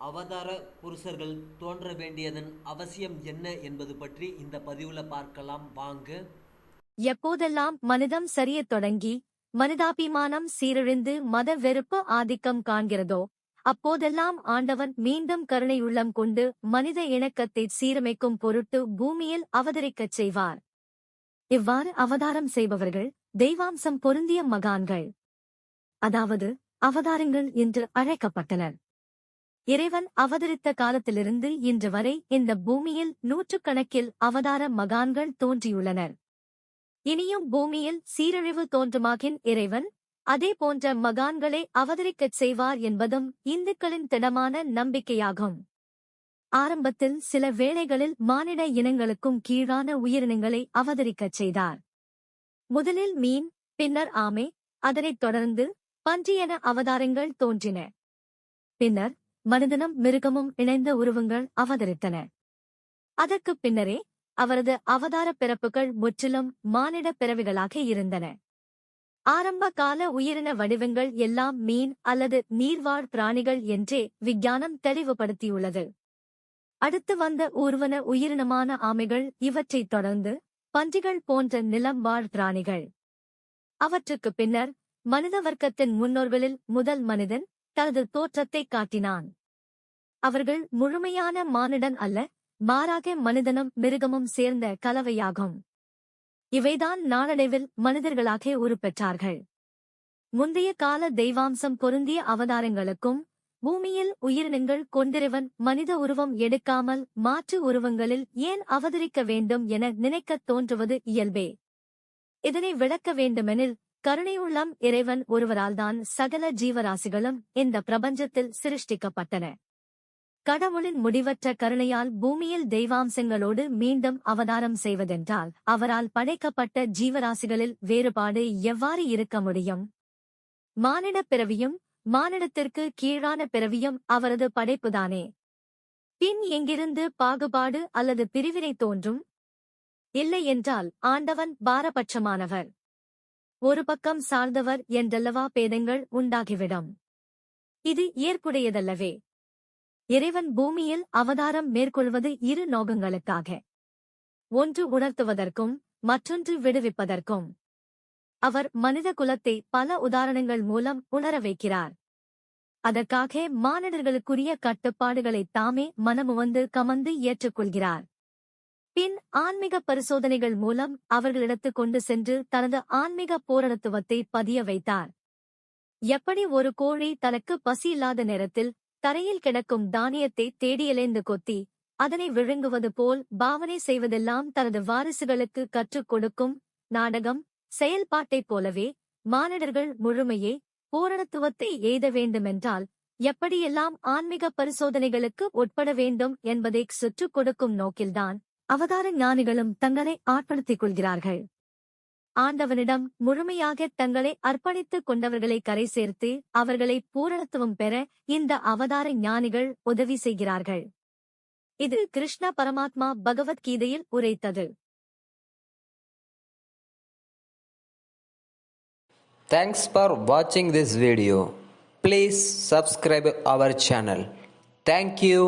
அவதார புருஷர்கள் தோன்ற வேண்டியதன் அவசியம் என்ன என்பது பற்றி இந்த பதிவுல பார்க்கலாம். வாங்க. எப்போதெல்லாம் மனிதம் சரியத் தொடங்கி மனிதாபிமானம் சீரழிந்து மத வெறுப்பு ஆதிக்கம் காண்கிறதோ அப்போதெல்லாம் ஆண்டவன் மீண்டும் கருணையுள்ளம் கொண்டு மனித இணக்கத்தை சீரமைக்கும் பொருட்டு பூமியில் அவதரிக்கச் செய்வார். இவ்வாறு அவதாரம் செய்பவர்கள் தெய்வாம்சம் பொருந்திய மகான்கள். அதாவது அவதாரங்கள் என்று அழைக்கப்பட்டனர். இறைவன் அவதரித்த காலத்திலிருந்து இன்று வரை இந்த பூமியில் நூற்றுக்கணக்கில் அவதார மகான்கள் தோன்றியுள்ளனர். இனியும் பூமியில் சீரழிவு தோன்றுமாகின் இறைவன் அதே போன்ற மகான்களை அவதரிக்கச் செய்வார் என்பதும் இந்துக்களின் திடமான நம்பிக்கையாகும். ஆரம்பத்தில் சில வேளைகளில் மானிட இனங்களுக்கும் கீழான உயிரினங்களை அவதரிக்கச் செய்தார். முதலில் மீன் பின்னர் ஆமை அதனைத் தொடர்ந்து பன்றி என அவதாரங்கள் தோன்றின. பின்னர் மனிதனும் மிருகமும் இணைந்த உருவங்கள் அவதரித்தன. அதற்குப் பின்னரே அவரது அவதார பிறப்புகள் முற்றிலும் மானிட பிறவிகளாக இருந்தன. ஆரம்ப கால உயிரின வடிவங்கள் எல்லாம் மீன் அல்லது நீர்வாழ் பிராணிகள் என்றே விஞ்ஞானம் தெளிவுபடுத்தியுள்ளது. அடுத்து வந்த ஊர்வன உயிரினமான ஆமைகள் இவற்றைத் தொடர்ந்து பன்றிகள் போன்ற நிலம் வாழ் பிராணிகள். அவற்றுக்குப் பின்னர் மனித வர்க்கத்தின் முன்னோர்களில் முதல் மனிதன் தனது தோற்றத்தைக் காட்டினான். அவர்கள் முழுமையான மானிடன் அல்ல மாறாக மனிதனும் மிருகமும் சேர்ந்த கலவையாகும். இவைதான் நாளடைவில் மனிதர்களாக உருப்பெற்றார்கள். முந்தைய கால தெய்வாம்சம் பொருந்திய அவதாரங்களுக்கும் பூமியில் உயிரினங்கள் கொண்டிருவன் மனித உருவம் எடுக்காமல் மாற்று உருவங்களில் ஏன் அவதரிக்க வேண்டும் என நினைக்கத் தோன்றுவது இயல்பே. இதனை விளக்க வேண்டுமெனில் கருணையுள்ளம் இறைவன் ஒருவரால்தான் சகல ஜீவராசிகளும் இந்த பிரபஞ்சத்தில் சிருஷ்டிக்கப்பட்டன. கடவுளின் முடிவற்ற கருணையால் பூமியில் தெய்வாம்சங்களோடு மீண்டும் அவதாரம் செய்வதென்றால் அவரால் படைக்கப்பட்ட ஜீவராசிகளில் வேறுபாடு எவ்வாறு இருக்க முடியும்? மானிட பிறவியும் மானிடத்திற்கு கீழான பிறவியும் அவரது படைப்புதானே? பின் எங்கிருந்து பாகுபாடு அல்லது பிரிவினை தோன்றும்? இல்லை என்றால் ஆண்டவன் பாரபட்சமானவர். ஒரு பக்கம் சார்ந்தவர் என்றல்லவா பேதங்கள் உண்டாகிவிடும். இது ஏற்புடையதல்லவே. இறைவன் பூமியில் அவதாரம் மேற்கொள்வது இரு நோகங்களுக்காக ஒன்று உணர்த்துவதற்கும் மற்றொன்று விடுவிப்பதற்கும். அவர் மனித குலத்தை பல உதாரணங்கள் மூலம் உணர வைக்கிறார். அதற்காக மானிடர்களுக்குரிய கட்டுப்பாடுகளை தாமே மனமுவந்து கமந்து ஏற்றுக்கொள்கிறார். பின் ஆன்மீக பரிசோதனைகள் மூலம் அவர்களிடத்து கொண்டு சென்று தனது ஆன்மீக போராடத்துவத்தை பதிய வைத்தார். எப்படி ஒரு கோழி தனக்கு பசியில்லாத நேரத்தில் தரையில் கிடக்கும் தானியத்தை தேடியலைந்து கொத்தி அதனை விழுங்குவது போல் பாவனை செய்வதெல்லாம் தனது வாரிசுகளுக்கு கற்றுக் கொடுக்கும் நாடகம் செயல்பாட்டைப் போலவே மானிடர்கள் முழுமையே பூரணத்துவத்தை எய்த வேண்டுமென்றால் எப்படியெல்லாம் ஆன்மீக பரிசோதனைகளுக்கு உட்பட வேண்டும் என்பதை சுற்றுக் கொடுக்கும் நோக்கில்தான் அவதார ஞானிகளும் தங்களை ஆட்படுத்திக் கொள்கிறார்கள் ஆண்டவனிடம் முழுமையாக தங்களை அர்ப்பணித்துக் கொண்டவர்களை கரை சேர்த்து அவர்களை பூரணத்துவம் பெற இந்த அவதார ஞானிகள் உதவி செய்கிறார்கள். இது கிருஷ்ண பரமாத்மா பகவத்கீதையில் உரைத்தது. தேங்க்ஸ் ஃபார் வாட்சிங் this video please subscribe our channel thank you.